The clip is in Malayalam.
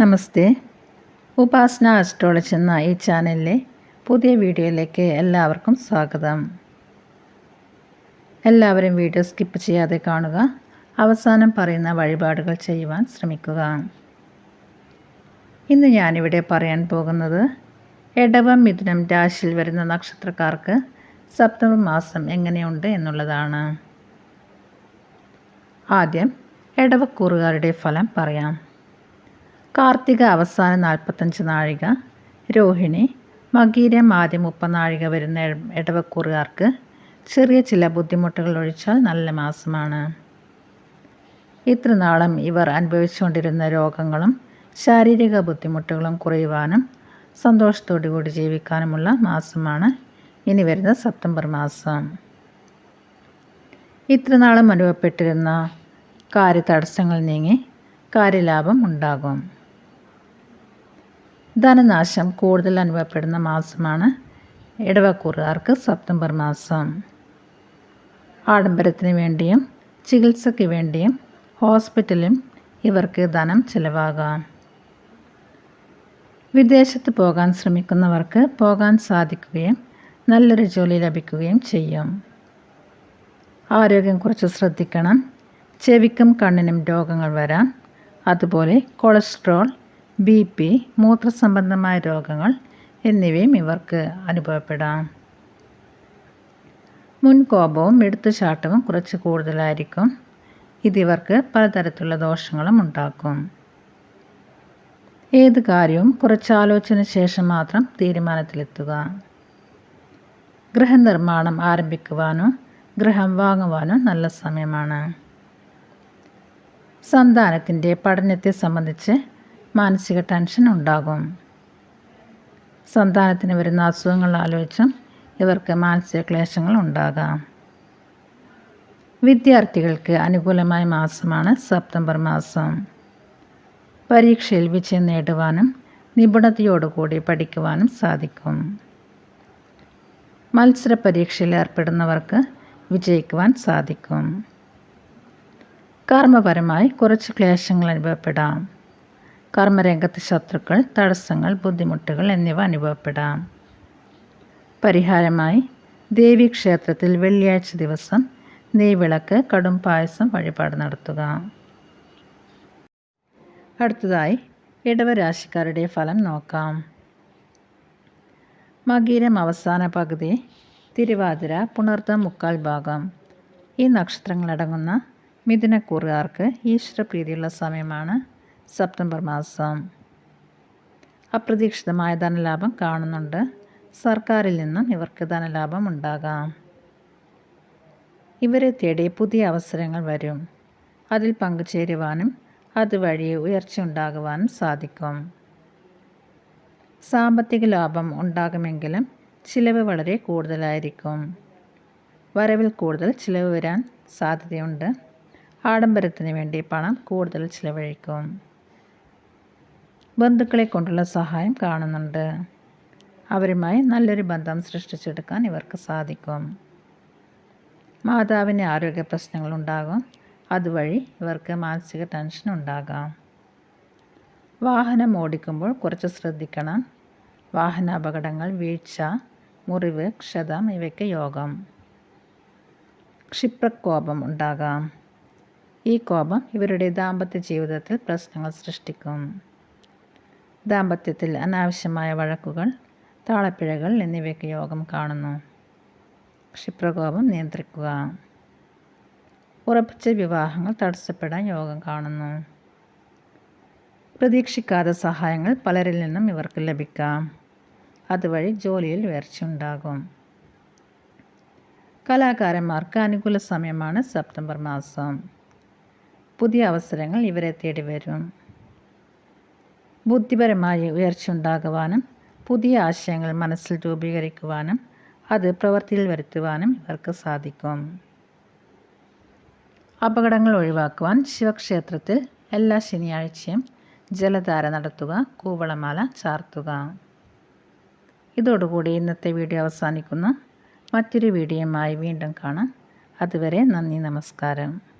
നമസ്തേ. ഉപാസന അസ്ട്രോളജി എന്ന ഈ ചാനലിലെ പുതിയ വീഡിയോയിലേക്ക് എല്ലാവർക്കും സ്വാഗതം. എല്ലാവരും വീഡിയോ സ്കിപ്പ് ചെയ്യാതെ കാണുക അവസാനം പറയുന്ന വഴിപാടുകൾ ചെയ്യുവാൻ ശ്രമിക്കുക. ഇന്ന് ഞാനിവിടെ പറയാൻ പോകുന്നത് എടവം മിഥുനം രാശിയിൽ വരുന്ന നക്ഷത്രക്കാർക്ക് സപ്തമ മാസം എങ്ങനെയുണ്ട് എന്നുള്ളതാണ്. ആദ്യം എടവക്കൂറുകാരുടെ ഫലം പറയാം. കാർത്തിക അവസാന നാൽപ്പത്തഞ്ച് നാഴിക. രോഹിണി മകീരം ആദ്യം മുപ്പനാഴിക വരുന്ന ഇടവക്കൂറുകാർക്ക് ചെറിയ ചില ബുദ്ധിമുട്ടുകൾ ഒഴിച്ചാൽ നല്ല മാസമാണ്. ഇത്ര നാളും ഇവർ അനുഭവിച്ചുകൊണ്ടിരുന്ന രോഗങ്ങളും ശാരീരിക ബുദ്ധിമുട്ടുകളും കുറയുവാനും സന്തോഷത്തോടു കൂടി ജീവിക്കാനുമുള്ള മാസമാണ് ഇനി വരുന്ന സെപ്റ്റംബർ മാസം. ഇത്ര നാളും അനുഭവപ്പെട്ടിരുന്ന കാര്യതടസ്സങ്ങൾ നീങ്ങി കാര്യലാഭം ഉണ്ടാകും. ധനനാശം കൂടുതൽ അനുഭവപ്പെടുന്ന മാസമാണ് ഇടവക്കൂറുകാർക്ക് സെപ്റ്റംബർ മാസം. ആഡംബരത്തിന് വേണ്ടിയും ചികിത്സയ്ക്ക് വേണ്ടിയും ഹോസ്പിറ്റലും ഇവർക്ക് ധനം ചിലവാകാം. വിദേശത്ത് പോകാൻ ശ്രമിക്കുന്നവർക്ക് പോകാൻ സാധിക്കുകയും നല്ലൊരു ജോലി ലഭിക്കുകയും ചെയ്യും. ആരോഗ്യം കുറച്ച് ശ്രദ്ധിക്കണം. ചെവിക്കും കണ്ണിനും രോഗങ്ങൾ വരാം. അതുപോലെ കൊളസ്ട്രോൾ ബി പി മൂത്രസംബന്ധമായ രോഗങ്ങൾ എന്നിവയും ഇവർക്ക് അനുഭവപ്പെടാം. മുൻകോപവും എടുത്തുചാട്ടവും കുറച്ച് കൂടുതലായിരിക്കും. ഇതിവർക്ക് പലതരത്തിലുള്ള ദോഷങ്ങളും ഉണ്ടാക്കും. ഏത് കാര്യവും കുറച്ചാലോചന ശേഷം മാത്രം തീരുമാനത്തിലെത്തുക. ഗൃഹനിർമ്മാണം ആരംഭിക്കുവാനോ ഗൃഹം വാങ്ങുവാനോ നല്ല സമയമാണ്. സന്താനത്തിന്റെ പഠനത്തെ സംബന്ധിച്ച് മാനസിക ടെൻഷൻ ഉണ്ടാകും. സന്താനത്തിന് വരുന്ന അസുഖങ്ങൾ ആലോചിച്ചും ഇവർക്ക് മാനസിക ക്ലേശങ്ങൾ ഉണ്ടാകാം. വിദ്യാർത്ഥികൾക്ക് അനുകൂലമായ മാസമാണ് സെപ്റ്റംബർ മാസം. പരീക്ഷയിൽ വിജയം നേടുവാനും നിപുണതയോടുകൂടി പഠിക്കുവാനും സാധിക്കും. മത്സര പരീക്ഷയിൽ ഏർപ്പെടുന്നവർക്ക് വിജയിക്കുവാൻ സാധിക്കും. കർമ്മപരമായി കുറച്ച് ക്ലേശങ്ങൾ അനുഭവപ്പെടാം. കർമ്മരംഗത്ത് ശത്രുക്കൾ തടസ്സങ്ങൾ ബുദ്ധിമുട്ടുകൾ എന്നിവ അനുഭവപ്പെടാം. പരിഹാരമായി ദേവി ക്ഷേത്രത്തിൽ വെള്ളിയാഴ്ച ദിവസം നെയ്വിളക്ക് കടും പായസം വഴിപാട് നടത്തുക. അടുത്തതായി ഇടവരാശിക്കാരുടെ ഫലം നോക്കാം. മകീരം അവസാന പകുതി തിരുവാതിര പുണർത്ത മുക്കാൽ ഭാഗം. ഈ നക്ഷത്രങ്ങളടങ്ങുന്ന മിഥുനക്കൂറുകാർക്ക് ഈശ്വരപ്രീതിയുള്ള സമയമാണ്. സെപ്റ്റംബർ മാസം. അപ്രതീക്ഷിതമായ ധനലാഭം കാണുന്നുണ്ട്. സർക്കാരിൽ നിന്നും ഇവർക്ക് ധനലാഭം ഉണ്ടാകാം. ഇവരെ തേടി പുതിയ അവസരങ്ങൾ വരും. അതിൽ പങ്കുചേരുവാനും അതുവഴി ഉയർച്ച ഉണ്ടാകുവാനും സാധിക്കും. സാമ്പത്തിക ലാഭം ഉണ്ടാകുമെങ്കിലും ചിലവ് വളരെ കൂടുതലായിരിക്കും. വരവിൽ കൂടുതൽ ചിലവ് വരാൻ സാധ്യതയുണ്ട്. ആഡംബരത്തിന് വേണ്ടി പണം കൂടുതൽ ചിലവഴിക്കും. ബന്ധുക്കളെ കൊണ്ടുള്ള സഹായം കാണുന്നുണ്ട്. അവരുമായി നല്ലൊരു ബന്ധം സൃഷ്ടിച്ചെടുക്കാൻ ഇവർക്ക് സാധിക്കും. മാതാവിന് ആരോഗ്യ പ്രശ്നങ്ങൾ ഉണ്ടാകും. അതുവഴി ഇവർക്ക് മാനസിക ടെൻഷൻ ഉണ്ടാകാം. വാഹനം ഓടിക്കുമ്പോൾ കുറച്ച് ശ്രദ്ധിക്കണം. വാഹന അപകടങ്ങൾ വീഴ്ച മുറിവ് ക്ഷതം ഇവയ്ക്ക് യോഗം. ക്ഷിപ്രകോപം ഉണ്ടാകാം. ഈ കോപം ഇവരുടെ ദാമ്പത്യ ജീവിതത്തിൽ പ്രശ്നങ്ങൾ സൃഷ്ടിക്കും. ദാമ്പത്യത്തിൽ അനാവശ്യമായ വഴക്കുകൾ താളപ്പിഴകൾ എന്നിവയ്ക്ക് യോഗം കാണുന്നു. ക്ഷിപ്രകോപം നിയന്ത്രിക്കുക. ഉറപ്പിച്ച വിവാഹങ്ങൾ തടസ്സപ്പെടാൻ യോഗം കാണുന്നു. പ്രതീക്ഷിക്കാതെ സഹായങ്ങൾ പലരിൽ നിന്നും ഇവർക്ക് ലഭിക്കാം. അതുവഴി ജോലിയിൽ ഉയർച്ച ഉണ്ടാകും. കലാകാരന്മാർക്ക് അനുകൂല സമയമാണ് സെപ്റ്റംബർ മാസം. പുതിയ അവസരങ്ങൾ ഇവരെ തേടി വരും ബുദ്ധിപരമായ ഉയർച്ച ഉണ്ടാകുവാനും പുതിയ ആശയങ്ങൾ മനസ്സിൽ രൂപീകരിക്കുവാനും അത് പ്രവൃത്തിയിൽ വരുത്തുവാനും ഇവർക്ക് സാധിക്കും. അപകടങ്ങൾ ഒഴിവാക്കുവാൻ ശിവക്ഷേത്രത്തിൽ എല്ലാ ശനിയാഴ്ചയും ജലധാര നടത്തുക കൂവളമാല ചാർത്തുക. ഇതോടുകൂടി ഇന്നത്തെ വീഡിയോ അവസാനിക്കുന്നു. മറ്റൊരു വീഡിയോയുമായി വീണ്ടും കാണാം. അതുവരെ നന്ദി നമസ്കാരം.